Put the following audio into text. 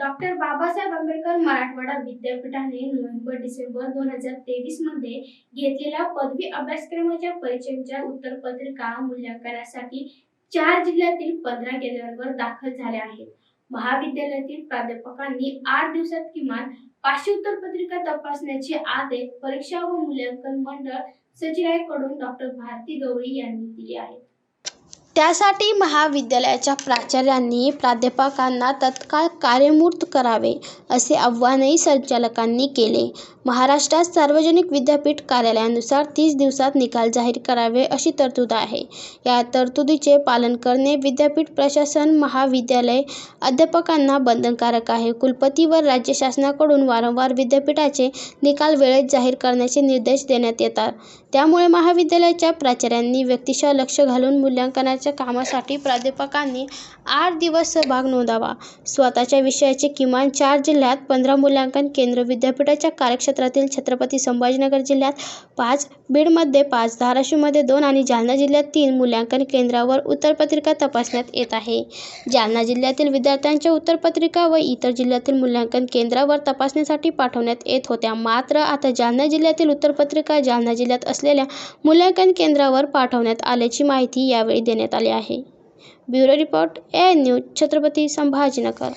Doctor Babasaheb Ambedkar Marathwada विद्यापीठाने November December दोन हजार तेवीसमध्ये घेतलेल्या पदवी अभ्यासक्रमाच्या परीक्षेच्या उत्तरपत्रिका मूल्यांकनासाठी चार जिल्ह्यातील पंधरा केंद्रांवर दाखल झाल्या आहेत. महाविद्यालयातील प्राध्यापकांनी आठ दिवसात किमान पाचशे उत्तरपत्रिका तपासण्याचे आदेश परीक्षा व मूल्यांकन मंडळ सचिवांकडून डॉक्टर भारती गवळी यांनी दिले आहेत. त्यासाठी महाविद्यालयाच्या प्राचार्यांनी प्राध्यापकांना तत्काळ कार्यमुक्त करावे असे आव्हानही संचालकांनी केले. महाराष्ट्रात सार्वजनिक विद्यापीठ कार्यालयानुसार तीस दिवसात निकाल जाहीर करावे अशी तरतूद आहे. या तरतुदीचे पालन करणे विद्यापीठ प्रशासन महाविद्यालय अध्यापकांना बंधनकारक आहे. कुलपती व राज्य शासनाकडून वारंवार विद्यापीठाचे निकाल वेळेत जाहीर करण्याचे निर्देश देण्यात येतात. त्यामुळे महाविद्यालयाच्या प्राचार्यांनी व्यक्तिशः लक्ष घालून मूल्यांकनाच्या कामासाठी प्राध्यापकांनी आठ दिवस सहभाग नोंदावा. स्वतःच्या विषयाचे किमान चार जिल्ह्यात पंधरा मूल्यांकन केंद्र विद्यापीठाच्या कार्यक्षेत्रातील छत्रपती संभाजीनगर जिल्ह्यात पाच बीडमध्ये पाच धाराशिवमध्ये दोन आणि जालना जिल्ह्यात तीन मूल्यांकन केंद्रावर उत्तरपत्रिका तपासण्यात येत आहे. जालना जिल्ह्यातील विद्यार्थ्यांच्या उत्तरपत्रिका व इतर जिल्ह्यातील मूल्यांकन केंद्रावर तपासणीसाठी पाठवण्यात येत होत्या. मात्र आता जालना जिल्ह्यातील उत्तरपत्रिका जालना जिल्ह्यात असलेल्या मूल्यांकन केंद्रावर पाठवण्यात आल्याची माहिती यावेळी देण्यात आली आहे. Bureau report A news Chhatrapati Sambhajinagar.